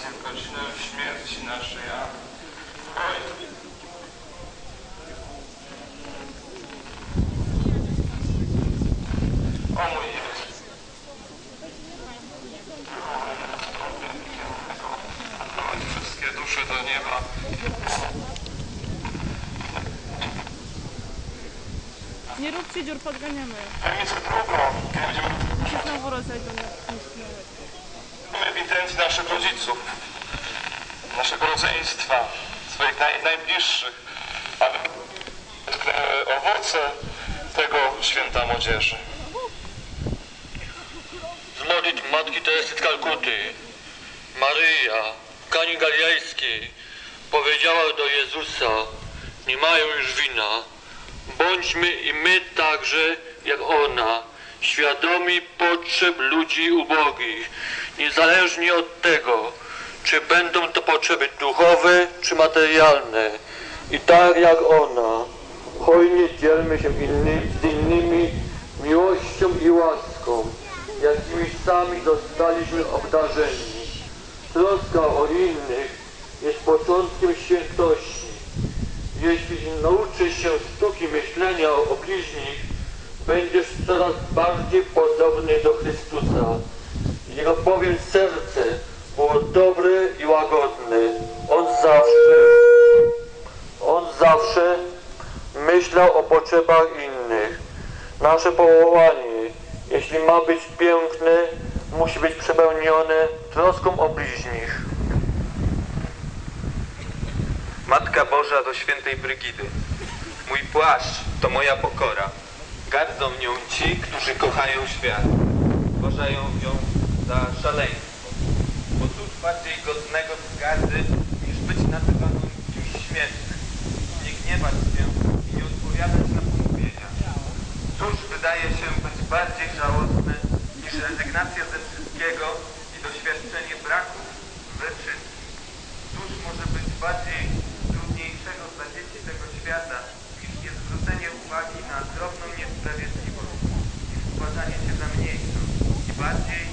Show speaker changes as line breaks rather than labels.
razem godzinę śmierci naszej. Amen.
Nie róbcie dziur, podganiamy.
Tam jest grubo. Rodziców, naszego rodzeństwa, swoich naj, najbliższych, aby dotknęły owoce tego święta młodzieży.
z modlitw Matki Teresy z Kalkuty. Maryja, Kani Galilejskiej, powiedziała do Jezusa, nie mają już wina. Bądźmy i my także, jak ona, świadomi potrzeb ludzi ubogich, niezależnie od tego, czy będą to potrzeby duchowe, czy materialne. I tak jak ona, hojnie dzielmy się inny, z innymi miłością i łaską, jakimi sami zostaliśmy obdarzeni. Troska o innych jest początkiem świętości. Jeśli nauczysz się sztuki myślenia o bliźnich, będziesz coraz bardziej podobny do Chrystusa. Jego bowiem serce było dobre i łagodne. On zawsze, on zawsze myślał o potrzebach innych. Nasze powołanie, jeśli ma być piękne, musi być przepełnione troską o bliźnich.
Matka Boża do świętej Brygidy. Mój płaszcz to moja pokora. Gardzą nią ci, którzy kochają świat. Uważają ją za szaleństwo. Bo cóż bardziej godnego zgardy, niż być nazywanym kimś śmiesznym. Nie gniewać się i nie odpowiadać na pomówienia. Cóż wydaje się być bardziej żałosne, niż rezygnacja ze wszystkiego i doświadczenie braków we wszystkim. Cóż może być bardziej trudniejszego dla dzieci tego świata, niż niezwrócenie завистливым, и впадайте за мнением, и барде